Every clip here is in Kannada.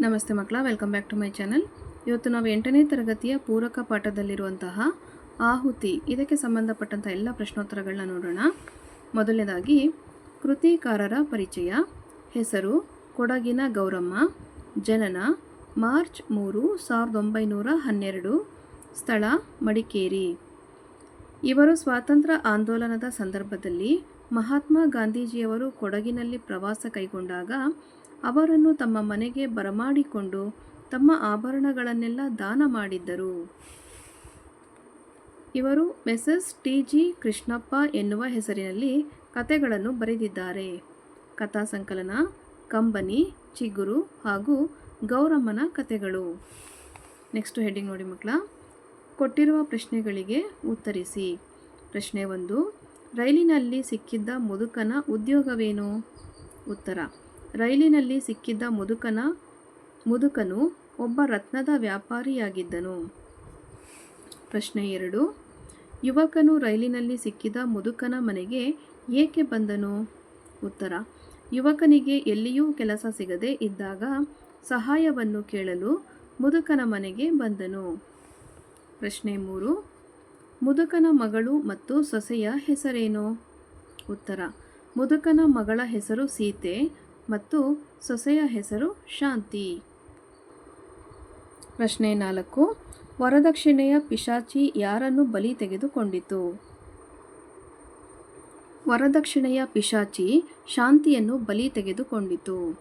ನಮಸ್ತೆ ಮಕ್ಕಳ welcome back to my channel ಇವತ್ತು ನಾವು ಎಂಟನೇ ತರಗತಿಯ ಪೂರಕ ಪಾಠದಲ್ಲಿರುವಂತಹ ಆಹುತಿ, ಇದಕ್ಕೆ ಸಂಬಂಧಪಟ್ಟಂಥ ಎಲ್ಲ ಪ್ರಶ್ನೋತ್ತರಗಳನ್ನ ನೋಡೋಣ. ಮೊದಲನೇದಾಗಿ, ಕೃತಿಕಾರರ ಪರಿಚಯ, ಹೆಸರು, ಕೊಡಗಿನ ಗೌರಮ್ಮ, ಜನನ, ಮಾರ್ಚ್ ಮೂರು, ಸಾವಿರದ ಒಂಬೈನೂರ ಹನ್ನೆರಡು, ಸ್ಥಳ, ಮಡಿಕೇರಿ. ಇವರು ಸ್ವಾತಂತ್ರ್ಯ ಆಂದೋಲನದ ಸಂದರ್ಭದಲ್ಲಿ ಮಹಾತ್ಮ ಗಾಂಧೀಜಿಯವರು ಕೊಡಗಿನಲ್ಲಿ ಪ್ರವಾಸ ಕೈಗೊಂಡಾಗ ಅವರನ್ನು ತಮ್ಮ ಮನೆಗೆ ಬರಮಾಡಿಕೊಂಡು ತಮ್ಮ ಆಭರಣಗಳನ್ನೆಲ್ಲ ದಾನ ಮಾಡಿದ್ದರು. ಇವರು ಮೆಸಸ್ ಟಿ ಜಿ ಕೃಷ್ಣಪ್ಪ ಎನ್ನುವ ಹೆಸರಿನಲ್ಲಿ ಕತೆಗಳನ್ನು ಬರೆದಿದ್ದಾರೆ. ಕಥಾ ಸಂಕಲನ, ಕಂಬನಿ, ಚಿಗುರು ಹಾಗೂ ಗೌರಮ್ಮನ ಕತೆಗಳು ನೆಕ್ಸ್ಟ್ ಹೆಡ್ಡಿಂಗ್ ನೋಡಿ ಮಕ್ಕಳ. ಕೊಟ್ಟಿರುವ ಪ್ರಶ್ನೆಗಳಿಗೆ ಉತ್ತರಿಸಿ. ಪ್ರಶ್ನೆ ಒಂದು, ರೈಲಿನಲ್ಲಿ ಸಿಕ್ಕಿದ್ದ ಮುದುಕನ ಉದ್ಯೋಗವೇನು? ಉತ್ತರ ರೈಲಿನಲ್ಲಿ ಸಿಕ್ಕಿದ್ದ ಮುದುಕನ, ಮುದುಕನು ಒಬ್ಬ ರತ್ನದ ವ್ಯಾಪಾರಿಯಾಗಿದ್ದನು. ಪ್ರಶ್ನೆ ಎರಡು. ಯುವಕನು ರೈಲಿನಲ್ಲಿ ಸಿಕ್ಕಿದ ಮುದುಕನ ಮನೆಗೆ ಏಕೆ ಬಂದನು? ಉತ್ತರ. ಯುವಕನಿಗೆ ಎಲ್ಲಿಯೂ ಕೆಲಸ ಸಿಗದೆ ಇದ್ದಾಗ ಸಹಾಯವನ್ನು ಕೇಳಲು ಮುದುಕನ ಮನೆಗೆ ಬಂದನು. ಪ್ರಶ್ನೆ ಮೂರು. ಮುದುಕನ ಮಗಳು ಮತ್ತು ಸೊಸೆಯ ಹೆಸರೇನು? ಉತ್ತರ. ಮುದುಕನ ಮಗಳ ಹೆಸರು ಸೀತೆ ಮತ್ತು ಸೊಸೆಯ ಹೆಸರು ಶಾಂತಿ. ಪ್ರಶ್ನೆ ನಾಲ್ಕು. ವರದಕ್ಷಿಣೆಯ ಪಿಶಾಚಿ ಯಾರನ್ನು ಬಲಿ ತೆಗೆದುಕೊಂಡಿತು? ವರದಕ್ಷಿಣೆಯ ಪಿಶಾಚಿ ಶಾಂತಿಯನ್ನು ಬಲಿ ತೆಗೆದುಕೊಂಡಿತು.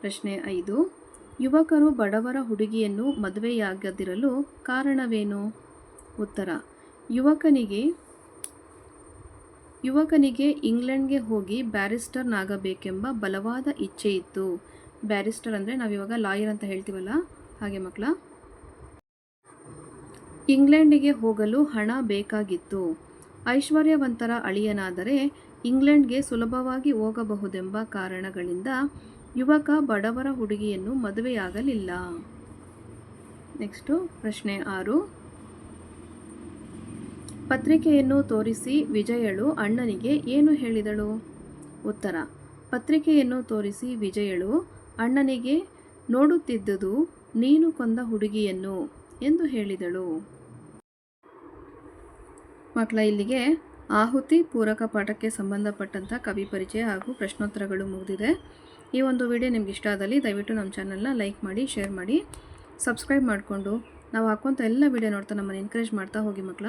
ಪ್ರಶ್ನೆ ಐದು. ಯುವಕರು ಬಡವರ ಹುಡುಗಿಯನ್ನು ಮದುವೆಯಾಗದಿರಲು ಕಾರಣವೇನು? ಉತ್ತರ. ಯುವಕನಿಗೆ ಯುವಕನಿಗೆ ಇಂಗ್ಲೆಂಡ್ಗೆ ಹೋಗಿ ಬ್ಯಾರಿಸ್ಟರ್ನಾಗಬೇಕೆಂಬ ಬಲವಾದ ಇಚ್ಛೆ ಇತ್ತು. ಬ್ಯಾರಿಸ್ಟರ್ ಅಂದರೆ ನಾವಿವಾಗ ಲಾಯರ್ ಅಂತ ಹೇಳ್ತೀವಲ್ಲ? ಹಾಗೆ ಮಕ್ಕಳ. ಇಂಗ್ಲೆಂಡಿಗೆ ಹೋಗಲು ಹಣ ಬೇಕಾಗಿತ್ತು. ಐಶ್ವರ್ಯವಂತರ ಅಳಿಯನಾದರೆ ಇಂಗ್ಲೆಂಡ್ಗೆ ಸುಲಭವಾಗಿ ಹೋಗಬಹುದೆಂಬ ಕಾರಣಗಳಿಂದ ಯುವಕ ಬಡವರ ಹುಡುಗಿಯನ್ನು ಮದುವೆಯಾಗಲಿಲ್ಲ. ನೆಕ್ಸ್ಟು ಪ್ರಶ್ನೆ ಆರು. ಪತ್ರಿಕೆಯನ್ನು ತೋರಿಸಿ ವಿಜಯಳು ಅಣ್ಣನಿಗೆ ಏನು ಹೇಳಿದಳು? ಉತ್ತರ, ಪತ್ರಿಕೆಯನ್ನು ತೋರಿಸಿ ವಿಜಯಳು ಅಣ್ಣನಿಗೆ ನೋಡುತ್ತಿದ್ದುದು ನೀನು ಕೊಂದ ಹುಡುಗಿಯನ್ನು ಎಂದು ಹೇಳಿದಳು. ಮಕ್ಕಳ, ಇಲ್ಲಿಗೆ ಆಹುತಿ ಪೂರಕ ಪಾಠಕ್ಕೆ ಸಂಬಂಧಪಟ್ಟಂಥ ಕವಿ ಪರಿಚಯ ಹಾಗೂ ಪ್ರಶ್ನೋತ್ತರಗಳು ಮುಗಿದಿದೆ. ಈ ಒಂದು ವಿಡಿಯೋ ನಿಮ್ಗೆ ಇಷ್ಟ ಆದಲ್ಲಿ ದಯವಿಟ್ಟು ನಮ್ಮ ಚಾನಲ್ನ ಲೈಕ್ ಮಾಡಿ, ಶೇರ್ ಮಾಡಿ, ಸಬ್ಸ್ಕ್ರೈಬ್ ಮಾಡಿಕೊಂಡು. ನಾವು ಹಾಕುವಂಥ ಎಲ್ಲ ವಿಡಿಯೋ ನೋಡ್ತಾ ನಮ್ಮನ್ನು ಎನ್ಕರೇಜ್ ಮಾಡ್ತಾ ಹೋಗಿ ಮಕ್ಕಳ.